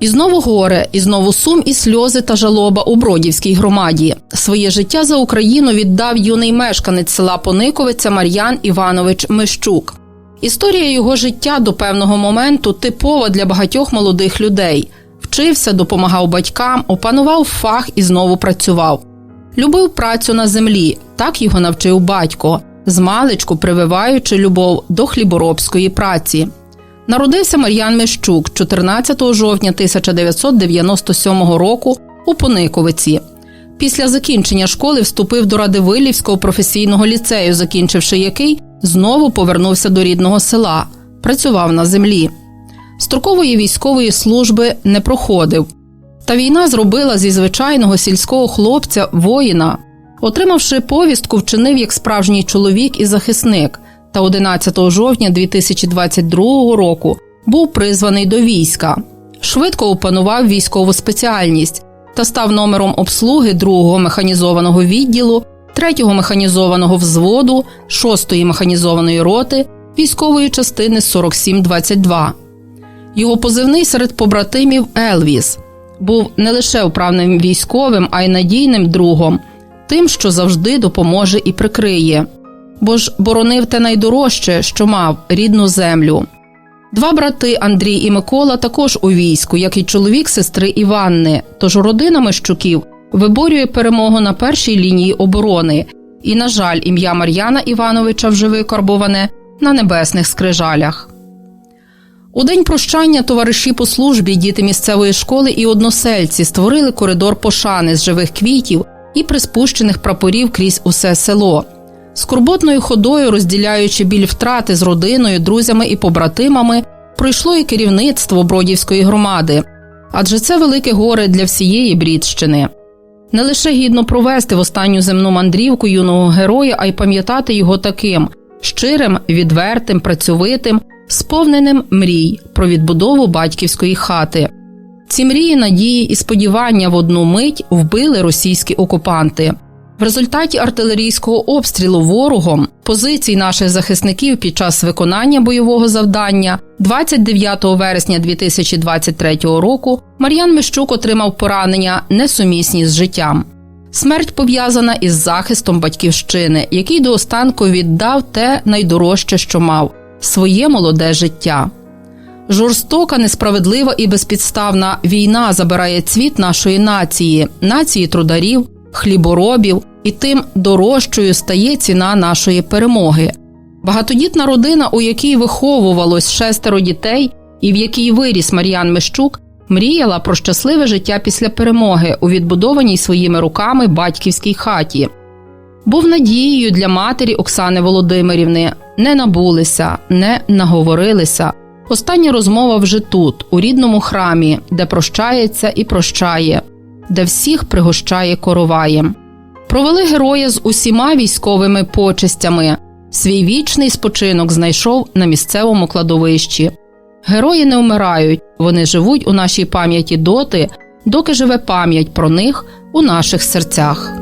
І знову горе, і знову сум і сльози та жалоба у Бродівській громаді. Своє життя за Україну віддав юний мешканець села Пониковиця Мар'ян Іванович Мищук. Історія його життя до певного моменту типова для багатьох молодих людей. Вчився, допомагав батькам, опанував фах і знову працював. Любив працю на землі, так його навчив батько, змалечку прививаючи любов до хліборобської праці. Народився Мар'ян Мещук 14 жовтня 1997 року у Пониковиці. Після закінчення школи вступив до Радивилівського професійного ліцею, закінчивши який, знову повернувся до рідного села, працював на землі. Строкової військової служби не проходив. Та війна зробила зі звичайного сільського хлопця воїна. Отримавши повістку, вчинив як справжній чоловік і захисник. Та 11 жовтня 2022 року був призваний до війська. Швидко опанував військову спеціальність та став номером обслуги 2-го механізованого відділу, 3-го механізованого взводу, 6-ї механізованої роти військової частини 4722. Його позивний серед побратимів Елвіс був не лише вправним військовим, а й надійним другом, тим, що завжди допоможе і прикриє. Бо ж боронив те найдорожче, що мав рідну землю. Два брати Андрій і Микола також у війську, як і чоловік сестри Іванни. Тож родина Мещуків виборює перемогу на першій лінії оборони. І, на жаль, ім'я Мар'яна Івановича вже викарбоване на небесних скрижалях. У день прощання товариші по службі, діти місцевої школи і односельці створили коридор пошани з живих квітів і приспущених прапорів крізь усе село. Скорботною ходою, розділяючи біль втрати з родиною, друзями і побратимами, пройшло і керівництво Бродівської громади, адже це велике горе для всієї Брідщини. Не лише гідно провести в останню земну мандрівку юного героя, а й пам'ятати його таким щирим, відвертим, працьовитим, сповненим мрій про відбудову батьківської хати. Ці мрії, надії і сподівання в одну мить вбили російські окупанти. В результаті артилерійського обстрілу ворогом позицій наших захисників під час виконання бойового завдання 29 вересня 2023 року Мар'ян Мищук отримав поранення несумісні з життям. Смерть пов'язана із захистом батьківщини, який до останку віддав те найдорожче, що мав своє молоде життя. Жорстока, несправедлива і безпідставна війна забирає цвіт нашої нації, нації трударів, хліборобів, і тим дорожчою стає ціна нашої перемоги. Багатодітна родина, у якій виховувалось шестеро дітей, і в якій виріс Мар'ян Мещук, мріяла про щасливе життя після перемоги у відбудованій своїми руками батьківській хаті. Був надією для матері Оксани Володимирівни, не набулися, не наговорилися. Остання розмова вже тут, у рідному храмі, де прощається і прощає, де всіх пригощає короваєм. Провели героя з усіма військовими почестями. Свій вічний спочинок знайшов на місцевому кладовищі. Герої не вмирають, вони живуть у нашій пам'яті доти, доки живе пам'ять про них у наших серцях.